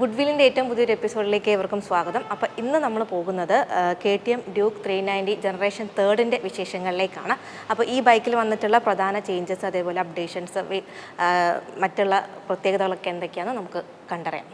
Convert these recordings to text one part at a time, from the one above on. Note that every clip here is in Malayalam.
ഗുഡ് വില്ലിന്റെ ഏറ്റവും പുതിയൊരു എപ്പിസോഡിലേക്ക് ഏവർക്കും സ്വാഗതം. അപ്പോൾ ഇന്ന് നമ്മൾ പോകുന്നത് K T M Duke three ninety generation തേർഡിന്റെ വിശേഷങ്ങളിലേക്കാണ്. അപ്പോൾ ഈ ബൈക്കിൽ വന്നിട്ടുള്ള പ്രധാന ചേഞ്ചസ് അതേപോലെ അപ്ഡേഷൻസ് മറ്റുള്ള പ്രത്യേകതകളൊക്കെ എന്തൊക്കെയാണെന്ന് നമുക്ക് കണ്ടറിയാം.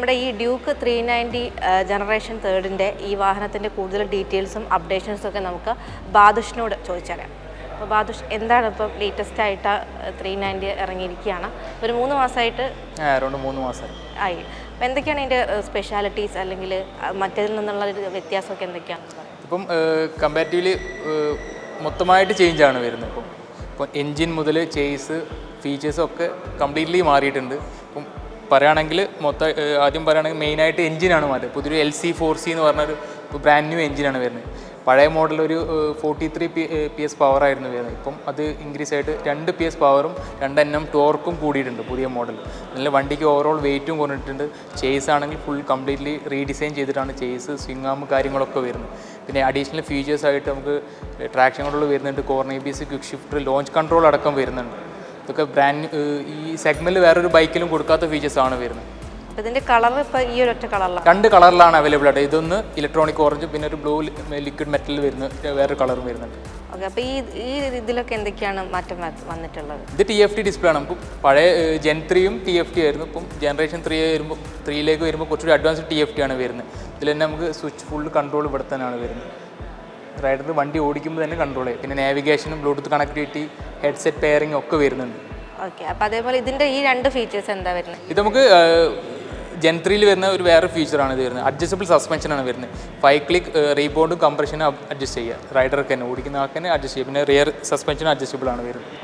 നമ്മുടെ ഈ ഡ്യൂക്ക് ത്രീ നയന്റി ജനറേഷൻ തേർഡിന്റെ ഈ വാഹനത്തിന്റെ കൂടുതൽ ഡീറ്റെയിൽസും അപ്ഡേഷൻസും ഒക്കെ നമുക്ക് ബാദുഷിനോട് ചോദിച്ചറിയാം. അപ്പോൾ ബാദുഷ് എന്താണ് ഇപ്പം ലേറ്റസ്റ്റ് ആയിട്ട് ത്രീ നയന്റി ഇറങ്ങിയിരിക്കുകയാണ്? ഒരു മൂന്ന് മാസമായിട്ട് അറൗണ്ട് മൂന്ന് മാസം. ആയി. അപ്പോൾ എന്തൊക്കെയാണ് അതിന്റെ സ്പെഷ്യാലിറ്റീസ് അല്ലെങ്കിൽ മറ്റേതിൽ നിന്നുള്ള ഒരു വ്യത്യാസമൊക്കെ എന്തൊക്കെയാണ്? ഇപ്പം കമ്പാരിറ്റീവ്ലി മൊത്തമായിട്ട് ചേഞ്ച് ആണ് വരുന്നത്. ഇപ്പം ഇപ്പം എൻജിൻ മുതൽ ചേസ് ഫീച്ചേഴ്സും ഒക്കെ കംപ്ലീറ്റ്ലി മാറിയിട്ടുണ്ട്. പറയുകയാണെങ്കിൽ മൊത്തം ആദ്യം പറയുകയാണെങ്കിൽ മെയിനായിട്ട് എഞ്ചിനാണ് മാറ്റം. പുതിയൊരു എൽ സി ഫോർ സി എന്ന് പറഞ്ഞൊരു ബ്രാൻഡ് ന്യൂ എഞ്ചിനാണ് വരുന്നത്. പഴയ മോഡൽ ഒരു forty three P P S power ആയിരുന്നു വരുന്നത്. ഇപ്പം അത് ഇൻക്രീസ് ആയിട്ട് രണ്ട് പി എസ് പവറും രണ്ട് എൻ എം ടോർക്കും കൂടിയിട്ടുണ്ട് പുതിയ മോഡൽ നല്ല വണ്ടിക്ക് ഓവറോൾ വെയിറ്റും കുറഞ്ഞിട്ടുണ്ട്. ചേസ് ആണെങ്കിൽ ഫുൾ കംപ്ലീറ്റ്ലി റീഡിസൈൻ ചെയ്തിട്ടാണ് ചേസ് സ്വിംഗ് ആം കാര്യങ്ങളൊക്കെ വരുന്നത്. പിന്നെ അഡീഷണൽ ഫീച്ചേഴ്സ് ആയിട്ട് നമുക്ക് ട്രാക്ഷൻ കൺട്രോൾ വരുന്നുണ്ട്. Corner B quick shift launch control അടക്കം വരുന്നുണ്ട്. ഇതൊക്കെ ബ്രാൻഡ് ഈ സെഗ്മെന്റിൽ വേറൊരു ബൈക്കിലും കൊടുക്കാത്ത ഫീച്ചേഴ്സ് ആണ് വരുന്നത്. ഇതിന്റെ കളർ ഇപ്പോൾ ഈ ഒറ്റ കളറിലാണ് രണ്ട് കളറിലാണ് അവൈലബിൾ ആയിട്ട്. ഇതൊന്ന് ഇലക്ട്രോണിക് ഓറഞ്ച് പിന്നെ ഒരു ബ്ലൂ ലിക്വിഡ് മെറ്റൽ വരുന്ന വേറൊരു കളറും വരുന്നുണ്ട്. ഓക്കെ അപ്പോൾ ഈ ഈ ഇതിലൊക്കെ എന്തൊക്കെയാണ് മാറ്റം വന്നിട്ടുള്ളത്? ഇത് ടി എഫ് ടി ഡിസ്പ്ലേ ആണ്. നമുക്ക് പഴയ ജെൻ ത്രീയും ടി എഫ് ടി ആയിരുന്നു. ഇപ്പം ജനറേഷൻ ത്രീ വരുമ്പോൾ ത്രീയിലേക്ക് വരുമ്പോൾ കുറച്ചുകൂടി അഡ്വാൻസ് ടി എഫ് ടി ആണ് വരുന്നത്. ഇതിൽ തന്നെ നമുക്ക് സ്വിച്ച് ഫുൾ കൺട്രോൾ ഇവിടെ തന്നെയാണ് വരുന്നത്. റൈഡർ വണ്ടി ഓടിക്കുമ്പോൾ തന്നെ കൺട്രോൾ ചെയ്യും. പിന്നെ നാവിഗേഷനും ബ്ലൂടൂത്ത് കണക്ടിവിറ്റി ഹെഡ്സെറ്റ് പെയറിംഗ് ഒക്കെ വരുന്നുണ്ട്. ഓക്കെ അപ്പോൾ അതേപോലെ ഇതിന്റെ ഈ രണ്ട് ഫീച്ചേഴ്സ് എന്താ വരുന്നത്? ഇത് നമുക്ക് ജെൻ ത്രീയിൽ വരുന്ന ഒരു വേറെ ഫീച്ചറാണ് ഇത് വരുന്നത്. അഡ്ജസ്റ്റബിൾ സസ്പെൻഷനാണ് വരുന്നത്. ഫൈവ് ക്ലിക്ക് റീബോണ്ടും കംപ്രഷനും അഡ്ജസ്റ്റ് ചെയ്യുക. റൈഡർക്ക് തന്നെ ഓടിക്കുന്ന ആൾക്ക് തന്നെ അഡ്ജസ്റ്റ് ചെയ്യുക. പിന്നെ റിയർ സസ്പെൻഷൻ അഡ്ജസ്റ്റബിൾ ആണ് വരുന്നത്.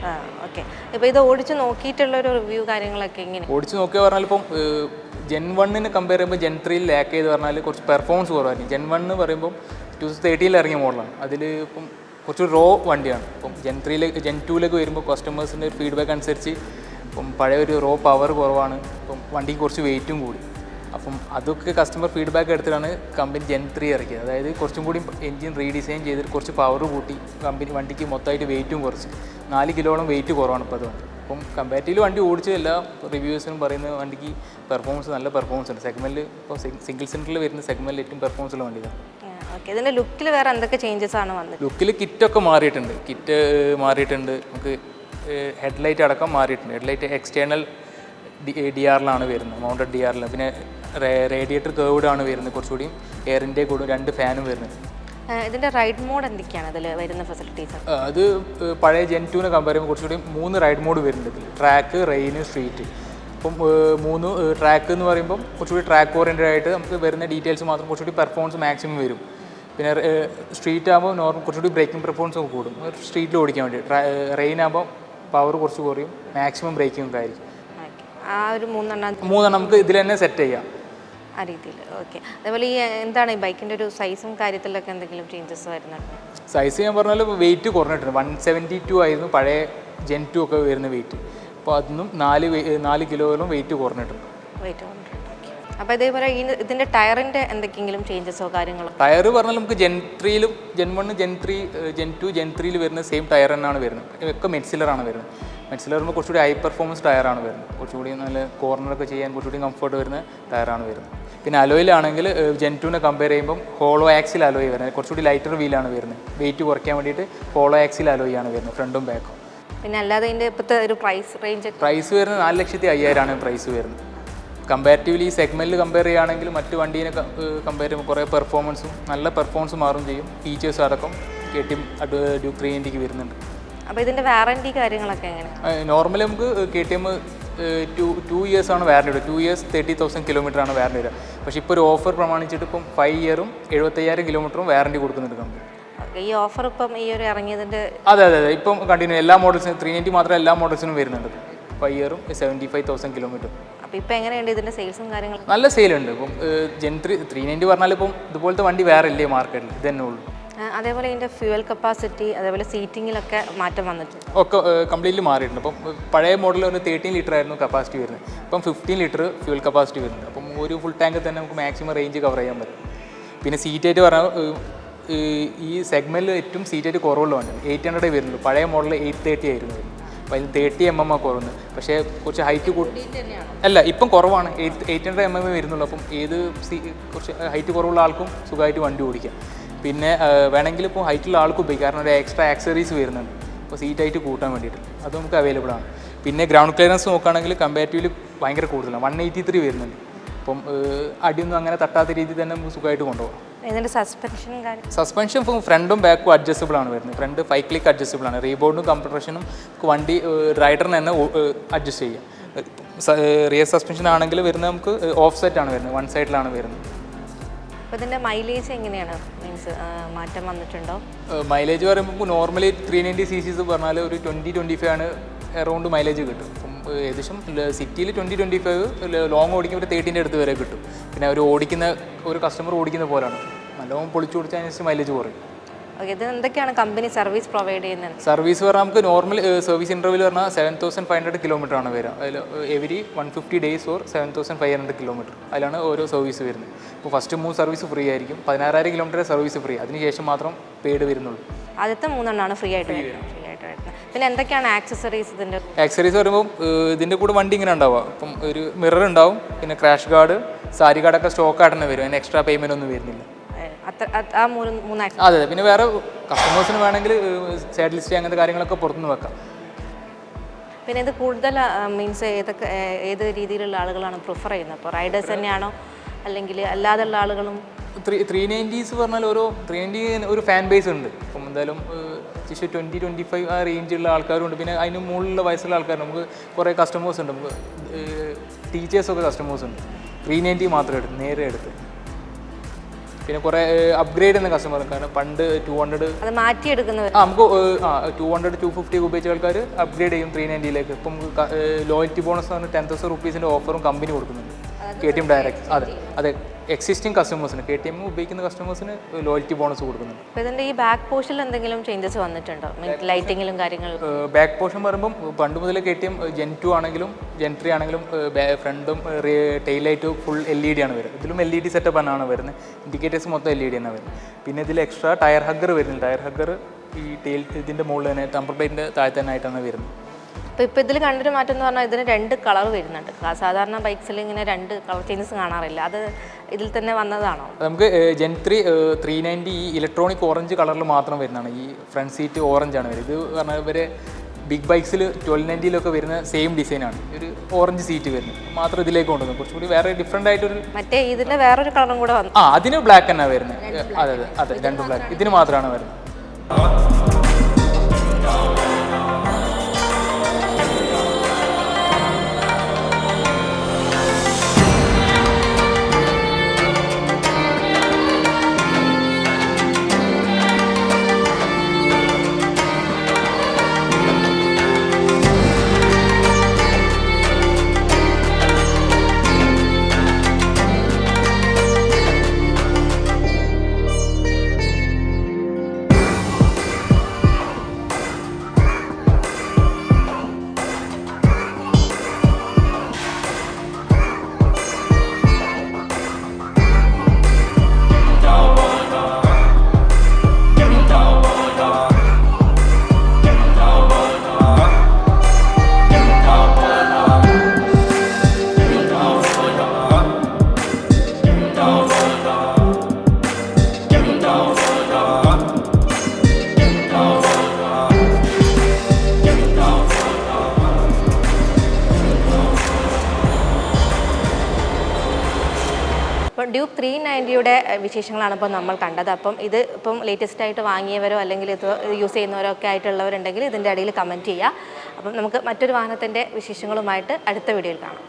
ഓക്കെ ഇപ്പോൾ ഇത് ഓടിച്ച് നോക്കിയിട്ടുള്ള ഒരു റിവ്യൂ കാര്യങ്ങളൊക്കെ എങ്ങനെ? ഓടിച്ച് നോക്കിയ പറഞ്ഞാൽ ഇപ്പം ജെൻ വണ്ണിന് കമ്പയർ ചെയ്യുമ്പോൾ ജെൻ ത്രീയിൽ ലാക്ക് ചെയ്ത് പറഞ്ഞാൽ കുറച്ച് പെർഫോമൻസ് കുറവായിരിക്കും. ജെൻ വൺ എന്ന് പറയുമ്പോൾ ടു തൗസൻഡ് തേർട്ടിയിൽ ഇറങ്ങിയ മോഡലാണ് അതിൽ ഇപ്പം കുറച്ച് റോ വണ്ടിയാണ്. ഇപ്പം ജെൻ ത്രീയിലേക്ക് ജെൻ ടൂയിലേക്ക് വരുമ്പോൾ കസ്റ്റമേഴ്സിന്റെ ഒരു ഫീഡ്ബാക്ക് അനുസരിച്ച് ഇപ്പം പഴയ ഒരു റോ പവർ കുറവാണ്. ഇപ്പം വണ്ടിക്ക് കുറച്ച് വെയിറ്റും കൂടി. അപ്പം അതൊക്കെ കസ്റ്റമർ ഫീഡ്ബാക്ക് എടുത്തിട്ടാണ് കമ്പനി ജെൻ ത്രീ ഇറക്കിയത്. അതായത് കുറച്ചും കൂടി എൻജിൻ റീഡിസൈൻ ചെയ്തിട്ട് കുറച്ച് പവർ കൂട്ടി കമ്പനി വണ്ടിക്ക് മൊത്തമായിട്ട് വെയിറ്റും കുറച്ച്. നാല് കിലോളം വെയിറ്റ് കുറവാണ് ഇപ്പോൾ അതുകൊണ്ട്. അപ്പം കമ്പാരിറ്റീവ് വണ്ടി ഓടിച്ച എല്ലാ റിവ്യൂസിനും പറയുന്ന വണ്ടിക്ക് പെർഫോമൻസ് നല്ല പെർഫോമൻസ് ഉണ്ട്. സെഗ്മെന്റിൽ ഇപ്പോൾ സിംഗിൾ സെന്ററിൽ വരുന്ന സെഗ്മെന്റിൽ ഏറ്റവും പെർഫോമൻസ് ഉള്ള വണ്ടിയാണ് ഓക്കെ ഇതിന്റെ ലുക്കിൽ വേറെ എന്തൊക്കെ ചേഞ്ചസ് ആണ് വന്നത് ലുക്കിൽ കിറ്റൊക്കെ മാറിയിട്ടുണ്ട്. കിറ്റ് മാറിയിട്ടുണ്ട്. നമുക്ക് ഹെഡ്ലൈറ്റ് അടക്കം മാറിയിട്ടുണ്ട്. ഹെഡ്ലൈറ്റ് എക്സ്റ്റേണൽ ഡി ആറിലാണ് വരുന്നത്. മൗണ്ടഡ് ഡി ആറിൽ പിന്നെ റേഡിയേറ്റർ കേർവ്ഡ് ആണ് വരുന്നത് കുറച്ചുകൂടി എയറിന്റെ കൂടെ രണ്ട് ഫാനും വരുന്നത്. ഇതിന്റെ ഇതിന്റെ റൈഡ് മോഡ് എന്തൊക്കെയാണ് അതിൽ വരുന്ന ഫെസിലിറ്റീസ് അത് പഴയ ജെൻ ടുവിനെ കമ്പയർ ചെയ്യുമ്പോൾ കുറച്ചുകൂടി മൂന്ന് റൈഡ് മോഡ് വരുന്നുണ്ട് ഇതിൽ ട്രാക്ക് റെയിന് സ്ട്രീറ്റ് ഇപ്പം മൂന്ന് ട്രാക്ക് എന്ന് പറയുമ്പോൾ കുറച്ചുകൂടി ട്രാക്ക് ഓറിയന്റഡ് ആയിട്ട് നമുക്ക് വരുന്ന ഡീറ്റെയിൽസ് മാത്രം കുറച്ചുകൂടി പെർഫോമൻസ് മാക്സിമം വരും. പിന്നെ സ്ട്രീറ്റ് ആകുമ്പോൾ നോർമൽ കുറച്ചുകൂടി ബ്രേക്കിംഗ് പെർഫോമൻസ് ഒക്കെ കൂടും. സ്ട്രീറ്റിൽ ഓടിക്കാൻ വേണ്ടി. റെയിൻ ആകുമ്പോൾ പവർ കുറച്ച് കുറയും. മാക്സിമം ബ്രേക്കിംഗ് ഒക്കെ ആയിരിക്കും ആ ഒരു മൂന്നെണ്ണം മൂന്നെണ്ണം നമുക്ക് ഇതിൽ തന്നെ സെറ്റ് ചെയ്യാം. ആ രീതിയിൽ. ഓക്കെ. അതേപോലെ ഈ എന്താണ് ഈ ബൈക്കിന്റെ ഒരു സൈസും കാര്യത്തിലൊക്കെ എന്തെങ്കിലും ചേഞ്ചസ് വരുന്നുണ്ട്? സൈസ് ഞാൻ പറഞ്ഞാൽ വെയിറ്റ് കുറഞ്ഞിട്ടുണ്ട്. വൺ സെവന്റി ടു ആയിരുന്നു പഴയ ജെൻ ടു ഒക്കെ വരുന്ന വെയിറ്റ് അപ്പോൾ അതിനും നാല് നാല് കിലോയിലും വെയിറ്റ് കുറഞ്ഞിട്ടുണ്ട്. വെയിറ്റ് ഓക്കെ അപ്പോൾ ഇതേപോലെ ഈ ഇതിന്റെ ടയറിന്റെ എന്തെങ്കിലും ചേഞ്ചസോ കാര്യങ്ങളോ? ടയർ പറഞ്ഞാൽ നമുക്ക് gen ത്രീയിലും gen one gen three gen two gen ത്രീയിൽ വരുന്ന സെയിം ടയർ തന്നെയാണ് വരുന്നത്. ഒക്കെ മെറ്റ്സിലറാണ് വരുന്നത്. മെറ്റ്സിലർ വരുമ്പോൾ കുറച്ചുകൂടി ഹൈ പെർഫോമൻസ് ടയറാണ് വരുന്നത്. കുറച്ചുകൂടി നല്ല കോർണറൊക്കെ ചെയ്യാൻ കുറച്ചുകൂടി കംഫർട്ട് വരുന്ന ടയറാണ് വരുന്നത്. പിന്നെ അലോയിലാണെങ്കിൽ ജെൻ ടുവിനെ കമ്പയർ ചെയ്യുമ്പം ഹോളോ ആക്സിൽ അലോയി വരുന്നത്. കുറച്ചുകൂടി ലൈറ്റർ വീലാണ് വരുന്നത്. വെയിറ്റ് കുറയ്ക്കാൻ വേണ്ടിയിട്ട് ഹോളോ ആക്സിൽ അലോയിയാണ് വരുന്നത് ഫ്രണ്ടും ബാക്കും പിന്നെ അല്ലാതെ ഇതിന്റെ ഇപ്പോഴത്തെ ഒരു പ്രൈസ് റേഞ്ച് പ്രൈസ് വരുന്നത് നാല് ലക്ഷത്തി അയ്യായിരമാണ് പ്രൈസ് വരുന്നത്. കമ്പാരിറ്റീവ്ലി ഈ സെഗ്മെന്റിൽ കമ്പയർ ചെയ്യുകയാണെങ്കിൽ മറ്റു വണ്ടീനെ കമ്പയർ ചെയ്യുമ്പോൾ കുറേ പെർഫോമൻസും നല്ല പെർഫോമൻസ് മാറും ചെയ്യും. ഫീച്ചേഴ്സ് അടക്കം K T M Duke three എന്റിക്ക് വരുന്നുണ്ട്. അപ്പോൾ ഇതിന്റെ വാറണ്ടി കാര്യങ്ങളൊക്കെ എങ്ങനെ? നോർമലി നമുക്ക് K T M two two years ആണ് വാറണ്ടി വരിക two years thirty thousand kilometre ആണ് വാറണ്ടി വരിക പക്ഷേ ഇപ്പോൾ ഒരു ഓഫർ പ്രമാണിച്ചിട്ട് ഇപ്പം ഫൈവ് ഇയറും എഴുപത്തയ്യായിരം കിലോമീറ്ററും വാറണ്ടി കൊടുക്കുന്നുണ്ട് കമ്പനി ഈ ഓഫർ ഇപ്പം ഈ ഒരു ഇറങ്ങിയതിന്റെ അതെ അതെ അതെ. ഇപ്പം കണ്ടിന്യൂ എല്ലാ മോഡൽസിനും ത്രീ നയന്റി മാത്രം എല്ലാ മോഡൽസിനും വരുന്നുണ്ട്. ഫൈവ് ഇയറും സെവന്റി ഫൈവ് തൗസൻഡ് കിലോമീറ്റർ അപ്പോൾ ഇപ്പോൾ എങ്ങനെയുണ്ട് ഇതിന്റെ സെയിൽസും കാര്യങ്ങളും? നല്ല സെയിലുണ്ട് ഇപ്പം ജെൻ ത്രീ ത്രീ നയന്റി പറഞ്ഞാൽ ഇപ്പം ഇതുപോലത്തെ വണ്ടി വേറെ ഇല്ലേ മാർക്കറ്റിൽ ഇത് തന്നെ ഉള്ളൂ. അതേപോലെ ഇതിന്റെ ഫ്യൂവൽ കപ്പാസിറ്റി അതേപോലെ സീറ്റിങ്ങിലൊക്കെ മാറ്റം വന്നിട്ടുണ്ട്. ഒക്കെ കംപ്ലീറ്റ്ലി മാറിയിട്ടുണ്ട്. അപ്പം പഴയ മോഡൽ ഒരു തേർട്ടീൻ ലിറ്റർ ആയിരുന്നു കപ്പാസിറ്റി വരുന്നത്. ഇപ്പം ഫിഫ്റ്റീൻ ലിറ്റർ ഫ്യൂവൽ കപ്പാസിറ്റി വരുന്നുണ്ട്. അപ്പം ഒരു ഫുൾ ടാങ്ക് തന്നെ നമുക്ക് മാക്സിമം റേഞ്ച് കവർ ചെയ്യാൻ പറ്റും. പിന്നെ സീറ്റ് ആയിട്ട് പറഞ്ഞാൽ ഈ സെഗ്മെന്റിൽ ഏറ്റവും സീറ്റ് ആയിട്ട് കുറവുള്ള വണ്ടി എയ്റ്റ് ഹൺഡ്രഡേ വരുന്നുള്ളൂ. പഴയ മോഡൽ എയ്റ്റ് തേർട്ടി ആയിരുന്നു വരുന്നത്. അപ്പോൾ അതിൽ തേർട്ടി എം എം ആ കുറവുണ്ട് പക്ഷേ കുറച്ച് ഹൈറ്റ് കൂട്ടി അല്ല ഇപ്പം കുറവാണ്. Eight eight hundred M M വരുന്നുള്ളൂ. അപ്പം ഏത് സീ കുറച്ച് ഹൈറ്റ് കുറവുള്ള ആൾക്കും സുഖമായിട്ട് വണ്ടി ഓടിക്കാം. പിന്നെ വേണമെങ്കിൽ ഇപ്പോൾ ഹൈറ്റുള്ള ആൾക്ക് ഉപയോഗിക്കാം. കാരണം ഒരു എക്സ്ട്രാ ആക്സറീസ് വരുന്നുണ്ട്. അപ്പോൾ സീറ്റ് ഹൈറ്റ് കൂട്ടാൻ വേണ്ടിയിട്ട്. അത് നമുക്ക് അവൈലബിൾ ആണ്. പിന്നെ ഗ്രൗണ്ട് ക്ലിയറൻസ് നോക്കുകയാണെങ്കിൽ കമ്പാരിറ്റീവ്ലി ഭയങ്കര കൂടുതലാണ്. വൺ എയ്റ്റി ത്രീ വരുന്നുണ്ട്. അപ്പം അടിയൊന്നും അങ്ങനെ തട്ടാത്ത രീതിയിൽ തന്നെ നമുക്ക് സുഖമായിട്ട് കൊണ്ടുപോകാം. ഇതിന്റെ സസ്പെൻഷനും കാര്യം സസ്പെൻഷൻ ഫ്രണ്ടും ബാക്കും അഡ്ജസ്റ്റബിൾ ആണ് വരുന്നത്. ഫ്രണ്ട് ഫൈവ് ക്ലിക്ക് അഡ്ജസ്റ്റബിൾ ആണ്. റീബോർഡും കംപ്രഷനും വണ്ടി റൈഡറിന് തന്നെ അഡ്ജസ്റ്റ് ചെയ്യാം. റിയർ സസ്പെൻഷൻ ആണെങ്കിൽ വരുന്നത് നമുക്ക് ഓഫ് സെറ്റ് ആണ് വരുന്നത്. വൺ സൈഡിലാണ് വരുന്നത്. അപ്പോൾ ഇതിന്റെ മൈലേജ് എങ്ങനെയാണ്? മീൻസ് മാറ്റം വന്നിട്ടുണ്ടോ? മൈലേജ് പറയുമ്പോൾ normally three ninety C CCs പറഞ്ഞാൽ ഒരു ട്വന്റി ട്വന്റി ഫൈവ് ആണ് എറൗണ്ട് മൈലേജ് കിട്ടും. ഏകദേശം സിറ്റിയിൽ ട്വന്റി ട്വന്റി ഫൈവ് ലോങ് ഓടിക്കുമ്പോൾ ഒരു തേർട്ടീന്റെ അടുത്ത് വരെ കിട്ടും. പിന്നെ അവർ ഓടിക്കുന്ന ഒരു കസ്റ്റമർ ഓടിക്കുന്ന പോലെയാണ് നല്ലോണം പൊളിച്ചു കൊടുത്തതിനനുസരിച്ച് മൈലേജ് കുറയും. ഓക്കെ ഇത് എന്തൊക്കെയാണ് കമ്പനി സർവീസ് പ്രൊവൈഡ് ചെയ്യുന്നത്? സർവീസ് പറഞ്ഞാൽ നമുക്ക് നോർമൽ സർവീസ് ഇന്റർവ്യൂവിൽ പറഞ്ഞാൽ seven thousand five hundred kilometre ആണ് വരിക അതിൽ every one fifty days or seven thousand five hundred kilometre അതിലാണ് ഓരോ സർവീസ് വരുന്നത്. ഇപ്പോൾ ഫസ്റ്റ് മൂന്ന് സർവീസ് ഫ്രീ ആയിരിക്കും. പതിനാറായിരം കിലോമീറ്റർ സർവീസ് ഫ്രീ അതിനുശേഷം മാത്രം പെയ്ഡ് വരുന്നുള്ളൂ. ആദ്യത്തെ മൂന്നെണ്ണമാണ് ഫ്രീ ആയിട്ട് ഫ്രീ ആയിട്ട് വരുന്നത്. പിന്നെ എന്തൊക്കെയാണ് ആക്സസറീസ് ഇതിന്റെ ആക്സസറീസ് പറയുമ്പോൾ ഇതിന്റെ കൂടെ വണ്ടി ഇങ്ങനെ ഉണ്ടാവുക. അപ്പം ഒരു മിറർ ഉണ്ടാവും. പിന്നെ ക്രാഷ് ഗാർഡ് സാരി ഗാർഡൊക്കെ സ്റ്റോക്ക് ആയിട്ട് തന്നെ വരും. അതിന് എക്സ്ട്രാ പേയ്മെന്റ് ഒന്നും വരുന്നില്ല. അത്ര ആ മൂന്ന് അതെ പിന്നെ വേറെ കസ്റ്റമേഴ്സിന് വേണമെങ്കിൽ സൈഡ് ലിസ്റ്റ് അങ്ങനത്തെ കാര്യങ്ങളൊക്കെ പുറത്തുനിന്ന് വെക്കാം. പിന്നെ ഇത് കൂടുതൽ മീൻസ് ഏതൊക്കെ ഏത് രീതിയിലുള്ള ആളുകളാണ് പ്രിഫർ ചെയ്യുന്നത്? അപ്പോൾ റൈഡേഴ്സ് തന്നെയാണോ? അല്ലെങ്കിൽ അല്ലാതെയുള്ള ആളുകളും? ത്രീ ത്രീ നയന്റീസ് പറഞ്ഞാൽ ഓരോ ത്രീ നയന്റി ഒരു ഫാൻ ബേസ് ഉണ്ട്. അപ്പം എന്തായാലും ശിശു ട്വന്റി ട്വന്റി ഫൈവ് ആ റേഞ്ചുള്ള ആൾക്കാരുണ്ട് പിന്നെ അതിന് മുകളിലുള്ള വയസ്സുള്ള ആൾക്കാർ നമുക്ക് കുറേ കസ്റ്റമേഴ്സ് ഉണ്ട്. നമുക്ക് ടീച്ചേഴ്സൊക്കെ കസ്റ്റമേഴ്സ് ഉണ്ട്. ത്രീ നയന്റി മാത്രം എടുത്ത് നേരെ എടുത്ത്. പിന്നെ കുറെ അപ്ഗ്രേഡ് ചെയ്യുന്ന കസ്റ്റമർ കാരണം പണ്ട് ടു ഹൺഡ്രഡ് അത് മാറ്റിയെടുക്കുന്നവർ ആ നമുക്ക് ആ ടു ഹൺഡ്രഡ് ടു ഫിഫ്റ്റി ഉപയോഗിച്ച ആൾക്കാർ അപ്ഗ്രേഡ് ചെയ്യും ത്രീ നയന്റിയിലേക്ക് ഇപ്പം ലോയൽറ്റി ബോണസ് എന്ന് പറഞ്ഞാൽ ടെൻ തൗസൻഡ് റുപ്പീസിന്റെ ഓഫറും കമ്പനി കൊടുക്കുന്നുണ്ട്. കെ ടി എം ഡയറക്റ്റ് അതെ. അതെ. എക്സിസ്റ്റിംഗ് കസ്റ്റമേഴ്സിന് കെ ടി എം ഉപയോഗിക്കുന്ന കസ്റ്റമേഴ്സിന് ലോയൽറ്റി ബോണസ് കൊടുക്കുന്നുണ്ട്. അപ്പോൾ ഇതിന്റെ ഈ ബാക്ക് പോർഷനിൽ എന്തെങ്കിലും ചേഞ്ചസ് വന്നിട്ടുണ്ടോ? ലൈറ്റിംഗിലും ലൈറ്റിങ്ങിലും കാര്യങ്ങളും ബാക്ക് പോർഷൻ പറയുമ്പം പണ്ട് മുതൽ K T M gen two ആണെങ്കിലും ജെൻ ത്രീ ആണെങ്കിലും ഫ്രണ്ടും tail light full L E D ആണ് വരുന്നത്. ഇതിലും എൽ ഇ ഡി സെറ്റപ്പ് ആണ് വരുന്നത്. ഇൻഡിക്കേറ്റേഴ്സ് മൊത്തം എൽ ഇ ഡി ആണ് വരുന്നത്. പിന്നെ ഇതിൽ എക്സ്ട്രാ ടയർ ഹഗ്ഗർ വരുന്നുണ്ട് ടയർ ഹഗ്ഗർ ഈ ടെയിൽ ഇതിന്റെ മുകളിൽ തന്നെ തമ്പർ പ്ലേറ്റിന്റെ താഴെ തന്നെ ആയിട്ടാണ് വരുന്നത്. അപ്പോൾ ഇപ്പോൾ ഇതിൽ കണ്ടൊരു മാറ്റം എന്ന് പറഞ്ഞാൽ ഇതിന് രണ്ട് കളർ വരുന്നുണ്ട്. സാധാരണ ബൈക്സിൽ ഇങ്ങനെ രണ്ട് കളർ ചേഞ്ചസ് കാണാറില്ല. അത് ഇതിൽ തന്നെ വന്നതാണോ? നമുക്ക് ജെൻ ത്രീ ത്രീ നയന്റി ഈ ഇലക്ട്രോണിക് ഓറഞ്ച് കളറിൽ മാത്രം വരുന്നതാണ്. ഈ ഫ്രണ്ട് സീറ്റ് ഓറഞ്ച് ആണ് വരുന്നത്. ഇത് പറഞ്ഞാൽ ഇവരെ ബിഗ് ബൈക്സിൽ ട്വൽവ് നയന്റിയിലൊക്കെ വരുന്ന സെയിം ഡിസൈനാണ് ഒരു ഓറഞ്ച് സീറ്റ് വരുന്നത്. മാത്രം ഇതിലേക്ക് കൊണ്ടുവന്നു. കുറച്ചുകൂടി വേറെ ഡിഫറെന്റ് ആയിട്ടൊരു മറ്റേ ഇതിന്റെ വേറൊരു കളറും കൂടെ വന്നു. ആ അതിന് ബ്ലാക്ക് തന്നെ വരുന്നത്. അതെ അതെ അതെ രണ്ട് ബ്ലാക്ക് ഇതിന് മാത്രമാണ് വരുന്നത്. ഡ്യൂക്ക് ത്രീ നയന്റിയുടെ വിശേഷങ്ങളാണ് ഇപ്പോൾ നമ്മൾ കണ്ടത്. അപ്പം ഇത് ഇപ്പം ലേറ്റസ്റ്റ് ആയിട്ട് വാങ്ങിയവരോ അല്ലെങ്കിൽ ഇത് യൂസ് ചെയ്യുന്നവരോ ഒക്കെ ആയിട്ടുള്ളവരുണ്ടെങ്കിൽ ഇതിന്റെ അടിയിൽ കമന്റ് ചെയ്യുക അപ്പം നമുക്ക് മറ്റൊരു വാഹനത്തിന്റെ വിശേഷങ്ങളുമായിട്ട് അടുത്ത വീഡിയോയിൽ കാണാം.